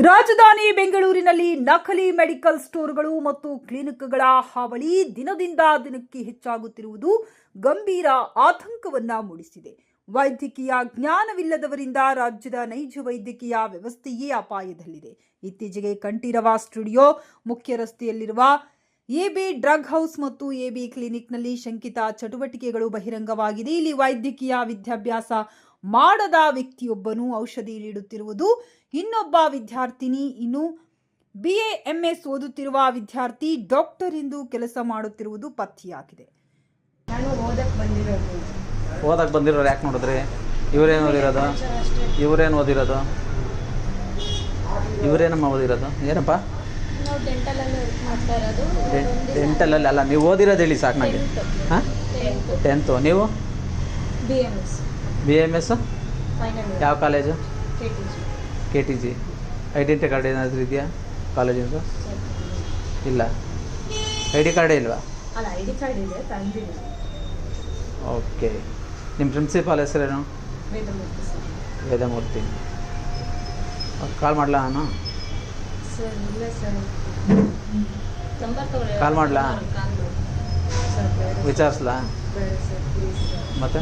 ರಾಜಧಾನಿ ಬೆಂಗಳೂರಿನಲ್ಲಿ ನಕಲಿ ಮೆಡಿಕಲ್ ಸ್ಟೋರ್ಗಳು ಮತ್ತು ಕ್ಲಿನಿಕ್ಗಳ ಹಾವಳಿ ದಿನದಿಂದ ದಿನಕ್ಕೆ ಹೆಚ್ಚಾಗುತ್ತಿರುವುದು ಗಂಭೀರ ಆತಂಕವನ್ನ ಮೂಡಿಸಿದೆ. ವೈದ್ಯಕೀಯ ಜ್ಞಾನವಿಲ್ಲದವರಿಂದ ರಾಜ್ಯದ ನೈಜ ವೈದ್ಯಕೀಯ ವ್ಯವಸ್ಥೆಯೇ ಅಪಾಯದಲ್ಲಿದೆ. ಇತ್ತೀಚೆಗೆ ಕಂಠೀರವ ಸ್ಟುಡಿಯೋ, ಮುಖ್ಯ ರಸ್ತೆಯಲ್ಲಿರುವ ಎಬಿ ಡ್ರಗ್ ಹೌಸ್ ಮತ್ತು ಎಬಿ ಕ್ಲಿನಿಕ್ನಲ್ಲಿ ಶಂಕಿತ ಚಟುವಟಿಕೆಗಳು ಬಹಿರಂಗವಾಗಿದೆ. ಇಲ್ಲಿ ವೈದ್ಯಕೀಯ ವಿದ್ಯಾಭ್ಯಾಸ ಮಾಡದ ವ್ಯಕ್ತಿಯೊಬ್ಬನು ಔಷಧಿ ನೀಡುತ್ತಿರುವುದು. ಇನ್ನೊಬ್ಬ ವಿದ್ಯಾರ್ಥಿನಿ ಇನ್ನು ಬಿ ಎ ಎಂ ಎಸ್ ಓದುತ್ತಿರುವ ವಿದ್ಯಾರ್ಥಿ ಡಾಕ್ಟರ್ ಎಂದು ಕೆಲಸ ಮಾಡುತ್ತಿರುವುದು ಪತ್ತೆಯಾಗಿದೆ. ನಾನು ಓದಕ್ಕೆ ಬಂದಿರೋದು. ಓದಕ್ಕೆ ಬಂದಿರೋರು ಯಾಕೆ ನೋಡಿದ್ರಿ? ಇವರೇನು ಓದಿರೋದು? ಇವರೇನು ಓದಿರೋದು? ಇವರೇನಮ್ಮ ಓದಿರೋದು? ಏನಪ್ಪ? ಡೆಂಟಲಲ್ಲಿ ಅಲ್ಲ ನೀವು ಓದಿರೋದು ಹೇಳಿ ಸಾಕು ನನಗೆ ಹಾಂ? ಟೆಂತು ನೀವು? B M S B M S ಯಾವ college K T G identity card ಏನಾದರೂ ಇದೆಯಾ ಕಾಲೇಜಿಂದು ಇಲ್ಲ. ಐ ಡಿ ಕಾರ್ಡೇ ಇಲ್ವಾ? ಓಕೆ ನಿಮ್ಮ ಪ್ರಿನ್ಸಿಪಾಲ್ ಹೆಸರೇನು? ವೇದಮೂರ್ತಿ ಕಾಲ್ ಮಾಡಲಾ ನಾನು ಕಾಲ್ ಮಾಡಲಾ? ವಿಚಾರಿಸ್ಲಾ? ಮತ್ತೆ?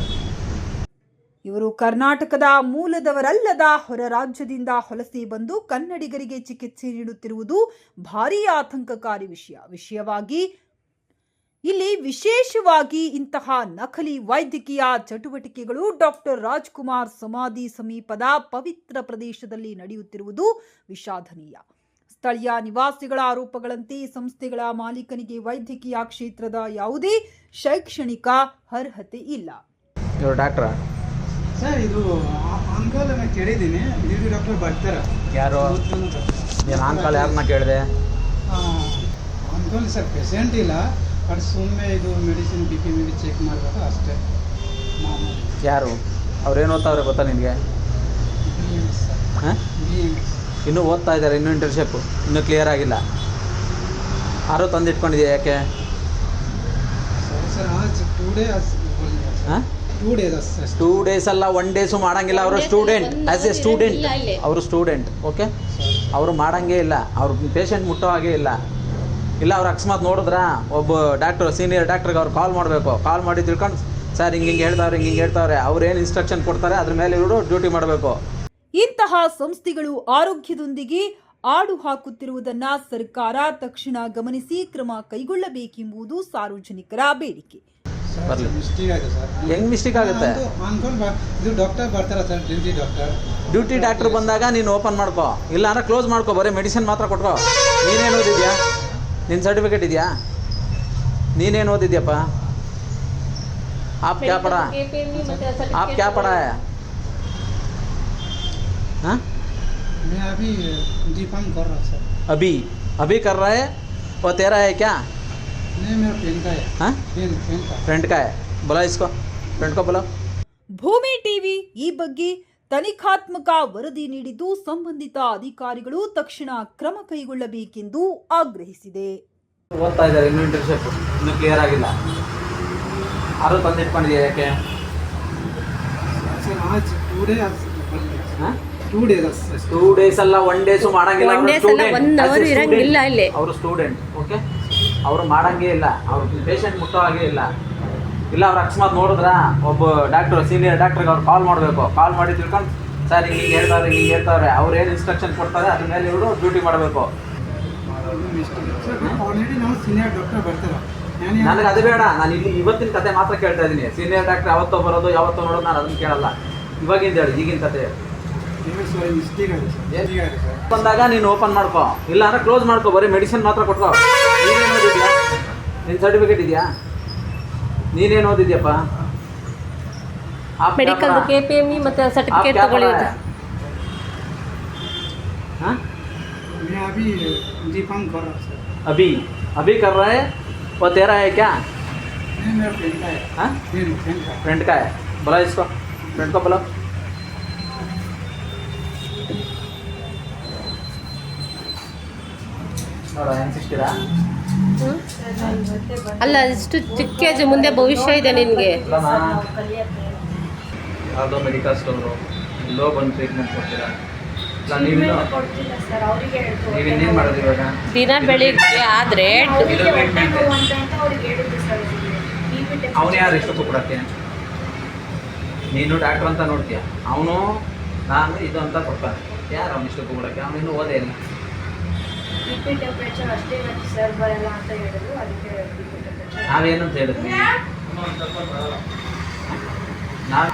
ಇವರು ಕರ್ನಾಟಕದ ಮೂಲದವರಲ್ಲದ ಹೊರ ರಾಜ್ಯದಿಂದ ಹೊಲಸಿ ಬಂದು ಕನ್ನಡಿಗರಿಗೆ ಚಿಕಿತ್ಸೆ ನೀಡುತ್ತಿರುವುದು ಭಾರೀ ಆತಂಕಕಾರಿ ವಿಷಯ. ವಿಷಯವಾಗಿ ಇಲ್ಲಿ ವಿಶೇಷವಾಗಿ ಇಂತಹ ನಕಲಿ ವೈದ್ಯಕೀಯ ಚಟುವಟಿಕೆಗಳು ಡಾಕ್ಟರ್ ರಾಜ್ಕುಮಾರ್ ಸಮಾಧಿ ಸಮೀಪದ ಪವಿತ್ರ ಪ್ರದೇಶದಲ್ಲಿ ನಡೆಯುತ್ತಿರುವುದು ವಿಷಾದನೀಯ. ಸ್ಥಳೀಯ ನಿವಾಸಿಗಳ ಆರೋಪಗಳಂತೆ ಸಂಸ್ಥೆಗಳ ಮಾಲೀಕನಿಗೆ ವೈದ್ಯಕೀಯ ಕ್ಷೇತ್ರದ ಯಾವುದೇ ಶೈಕ್ಷಣಿಕ ಅರ್ಹತೆ ಇಲ್ಲ. ಸರ್ ಇದು ಅಂಕಲ್ ನಾನು ಕೇಳಿದ್ದೀನಿ ಡ್ಯೂಟಿ ಡಾಕ್ಟರ್ ಬರ್ತಾರೆ? ಯಾರು? ನೀನು ಅಂಕಲ್ ಯಾರನ್ನ ಕೇಳಿದೆ? ಅಂಕಲ್ ಸರ್ ಪೇಷಂಟ್ ಇಲ್ಲ. ಬಟ್ ಸುಮ್ಮನೆ ಇದು ಮೆಡಿಸಿನ್ ಬಿ ಪಿ ಮೇಲೆ ಚೆಕ್ ಮಾಡಬೇಕು ಅಷ್ಟೇ. ಯಾರು? ಅವ್ರೇನು ಓದ್ತಾವ್ರೆ ಗೊತ್ತಾ ನಿನಗೆ? ಹಾಂ? ಇನ್ನೂ ಓದ್ತಾ ಇದ್ದಾರೆ ಇನ್ನೂ ಇಂಟರ್ಶಿಪ್ ಇನ್ನೂ ಕ್ಲಿಯರ್ ಆಗಿಲ್ಲ. ಆರು ತಂದಿಟ್ಕೊಂಡಿದ್ಯಾ ಯಾಕೆ? ಡೇ ಹಾಂ? ಟೂ ಡೇಸ್ ಅಷ್ಟೇ ಟೂ ಡೇಸ್ ಅಲ್ಲ ಒನ್ ಡೇಸು ಮಾಡಂಗಿಲ್ಲ ಅವರು ಸ್ಟೂಡೆಂಟ್ ಆ್ಯಸ್ ಎ ಸ್ಟೂಡೆಂಟ್ ಅವರು ಸ್ಟೂಡೆಂಟ್ ಓಕೆ ಅವರು ಮಾಡಂಗೇ ಇಲ್ಲ. ಅವ್ರ ಪೇಷಂಟ್ ಮುಟ್ಟೋ ಹಾಗೆ ಇಲ್ಲ. ಇಲ್ಲ ಅವ್ರು ಅಕಸ್ಮಾತ್ ನೋಡಿದ್ರ? ಒಬ್ಬ ಡಾಕ್ಟ್ರು ಸೀನಿಯರ್ ಡಾಕ್ಟ್ರಿಗೆ ಅವ್ರು ಕಾಲ್ ಮಾಡಬೇಕು. ಕಾಲ್ ಮಾಡಿ ತಿಳ್ಕೊಂಡು ಸರ್ ಹಿಂಗೆ ಹಿಂಗೆ ಹೇಳ್ತಾವ್ರೆ ಹಿಂಗೆ ಹಿಂಗೆ ಹೇಳ್ತಾವ್ರೆ. ಅವ್ರು ಏನು ಇನ್ಸ್ಟ್ರಕ್ಷನ್ ಕೊಡ್ತಾರೆ ಅದ್ರ ಮೇಲೆ ಇವರು ಡ್ಯೂಟಿ ಮಾಡಬೇಕು. ಇಂತಹ ಸಂಸ್ಥೆಗಳು ಆರೋಗ್ಯದೊಂದಿಗೆ ಆಡು ಹಾಕುತ್ತಿರುವುದನ್ನ ಸರ್ಕಾರ ತಕ್ಷಣ ಗಮನಿಸಿ ಕ್ರಮ ಕೈಗೊಳ್ಳಬೇಕೆಂಬುದು ಸಾರ್ವಜನಿಕರ ಬೇಡಿಕೆ. ಬರ್ಲಿ. ಮಿಸ್ಟೇಕ್ ಆಗಿದೆ ಸರ್ ಹೆಂಗ್ ಮಿಸ್ಟೇಕ್ ಆಗುತ್ತೆ ಅಂಕಲ್ ಇದು ಡಾಕ್ಟರ್ ಬರ್ತಾರೆ sir duty doctor duty doctor ಬಂದಾಗ ನೀನು ಓಪನ್ ಮಾಡ್ಕೋ ಇಲ್ಲ ಅಂದ್ರೆ ಕ್ಲೋಸ್ ಮಾಡ್ಕೋ ಬರೀ ಮೆಡಿಸಿನ್ ಮಾತ್ರ ಕೊಟ್ಕೋ ನೀನೇನು ಓದಿದ್ಯಾ ನಿನ್ನ ಸರ್ಟಿಫಿಕೇಟ್ ಇದೆಯಾ ನೀನೇನು ಓದಿದ್ಯಪ್ಪ ಆಪ್ ಕ್ಯಾ ಪಡ KPMG ಮತ್ತೆ आप क्या पढ़ा है हाँ मैं अभी दीपम कर रहा सर अभी अभी कर रहा है वो तेरा है क्या नहीं मेरा पेन का है हाँ पेन पेन का फ्रेंड का है बोला इसको फ्रेंड को बोलो ಭೂಮಿ ಟಿವಿ ಈ ಬಗ್ಗೆ ತನಿಖಾತ್ಮಕ ವರದಿ ನೀಡಿದ್ದು ಸಂಬಂಧಿತ ಅಧಿಕಾರಿಗಳು ತಕ್ಷಣ ಕ್ರಮ ಕೈಗೊಳ್ಳಬೇಕೆಂದು ಆಗ್ರಹಿಸಿದೆ ಓದ್ತಾ ಇದ್ದಾರೆ ಇನ್ನೂ ಇಂಟರ್ನ್ಶಿಪ್ ಇನ್ನೂ ಕ್ಲಿಯರ್ ಆಗಿಲ್ಲ ಆರು ತಂದಿಟ್ಕೊಂಡಿದ್ಯಾ ಯಾಕೆ सर आज टू डे ಹಾಂ ಟೂ ಡೇಸ್ ಅಷ್ಟೇ ಟೂ ಡೇಸ್ ಅಲ್ಲ ಒನ್ ಡೇಸು ಮಾಡಂಗಿಲ್ಲ One days ಅಲ್ಲ, one hour ಇರಂಗಿಲ್ಲ ಇಲ್ಲಿ. ಅವರು ಸ್ಟೂಡೆಂಟ್ ಓಕೆ ಅವರು ಮಾಡಂಗೇ ಇಲ್ಲ. ಅವ್ರ ಪೇಷಂಟ್ ಮುಟ್ಟೋ ಹಾಗೆ ಇಲ್ಲ. ಇಲ್ಲ ಅವ್ರು ಅಕಸ್ಮಾತ್ ನೋಡಿದ್ರ? ಒಬ್ಬ ಡಾಕ್ಟರ್ ಸೀನಿಯರ್ ಡಾಕ್ಟ್ರಿಗೆ ಅವ್ರು ಕಾಲ್ ಮಾಡಬೇಕು. ಕಾಲ್ ಮಾಡಿ ತಿಳ್ಕೊಂಡು ಸರ್ ಹಿಂಗೆ ಹಿಂಗೆ ಹೇಳ್ತಾರೆ ಹಿಂಗೆ ಹೇಳ್ತಾರೆ. ಅವ್ರು ಏನು ಇನ್ಸ್ಟ್ರಕ್ಷನ್ ಕೊಡ್ತಾರೆ ಅದ್ರ ಮೇಲೆ ಇವರು ಡ್ಯೂಟಿ ಮಾಡಬೇಕು. ನನಗೆ ಅದು ಬೇಡ. ನಾನು ಇಲ್ಲಿ ಇವತ್ತಿನ ಕತೆ ಮಾತ್ರ ಕೇಳ್ತಾ ಇದ್ದೀನಿ. ಸೀನಿಯರ್ ಡಾಕ್ಟರ್ ಯಾವತ್ತೋ ಬರೋದು ಯಾವತ್ತೋ ನೋಡೋದು ನಾನು ಅದನ್ನು ಕೇಳಲ್ಲ. ಇವಾಗಿಂದ ಹೇಳಿ ಈಗಿನ ಕತೆ ಬಂದಾಗ ನೀನು ಓಪನ್ ಮಾಡ್ಕೋ. ಇಲ್ಲ ಅಂದ್ರೆ ಕ್ಲೋಸ್ ಮಾಡ್ಕೋ. ಬರೀ ಮೆಡಿಸಿನ್ ಮಾತ್ರ ಕೊಟ್ಕೋ. ನಿನ್ನ ಸರ್ಟಿಫಿಕೇಟ್ ಇದೆಯಾ ನೀನೇನು ಓದಿದ್ಯಪ್ಪ ಆಪ್ ಮೆಡಿಕಲ್ ಕ್ಯಾ ಕೆ ಪಿ ಎಮ್ ಇ ಮತ್ತೆ पढ़ा? आप ಸರ್ಟಿಫಿಕೇಟ್ क्या ತಗೊಳ್ಳಿ पढ़ा है? हाँ? मैं अभी दीपम कर रहा सर अभी अभी कर रहा है वो तेरा है क्या नहीं मेरा पेन का है हाँ पेन पेन का फ्रेंड का है बोला इसको फ्रेंड को बोलो ನೋಡ ಹೆಂಗ್ ಸಿಗ್ತೀರಾ ಅಲ್ಲ ಇಷ್ಟು ಚಿಕ್ಕ ಏಜ್ ಮುಂದೆ ಭವಿಷ್ಯ ಇದೆ ನಿನಗೆ. ಯಾವುದೋ ಮೆಡಿಕಲ್ ಸ್ಟೋರು ಲೋ ಬಂದು ಟ್ರೀಟ್ಮೆಂಟ್ ಕೊಡ್ತೀರಾ? ದಿನ ಬೆಳಿಗ್ಗೆ ಆದ್ರೆ ಅವನು ಯಾರು ಕೊಡಕ್ಕೆ ನೀನು ಡಾಕ್ಟ್ರ್ ಅಂತ ನೋಡ್ತೀಯ? ಅವನು ನಾನು ಇದು ಅಂತ ಕೊಡ್ತಾನೆ. ಯಾರು ಅವ್ನು ಇಷ್ಟಕ್ಕೂ ಕೊಡಕ್ಕೆ ಅವನು ಇನ್ನೂ ಓದೇ ಇಲ್ಲ. ಬಿ ಪಿ ಟೆಂಪ್ರೇಚರ್ ಅಷ್ಟೇ ಇರುತ್ತೆ ಸರ್ ಬರಲ್ಲ ಅಂತ ಹೇಳಿದ್ರು ಅದಕ್ಕೆ ಬಿ ಟೆಂಪ್ರೇಚರ್ ನಾವೇನಂತ ಹೇಳಿದ್ವಿ? ನಾನು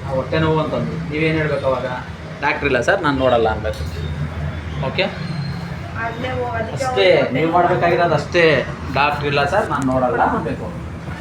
ಆ ಹೊಟ್ಟೆ ನೋವು ಅಂತಂದು ನೀವೇನು ಹೇಳ್ಬೇಕು ಅವಾಗ? ಡಾಕ್ಟ್ರ್ ಇಲ್ಲ ಸರ್ ನಾನು ನೋಡಲ್ಲ ಅನ್ಬೇಕು ಓಕೆ ಅಷ್ಟೇ ನೀವು ಮಾಡಬೇಕಾಗಿರೋದು ಅಷ್ಟೇ. ಡಾಕ್ಟ್ರ್ ಇಲ್ಲ ಸರ್ ನಾನು ನೋಡಲ್ಲ ಅನ್ಬೇಕು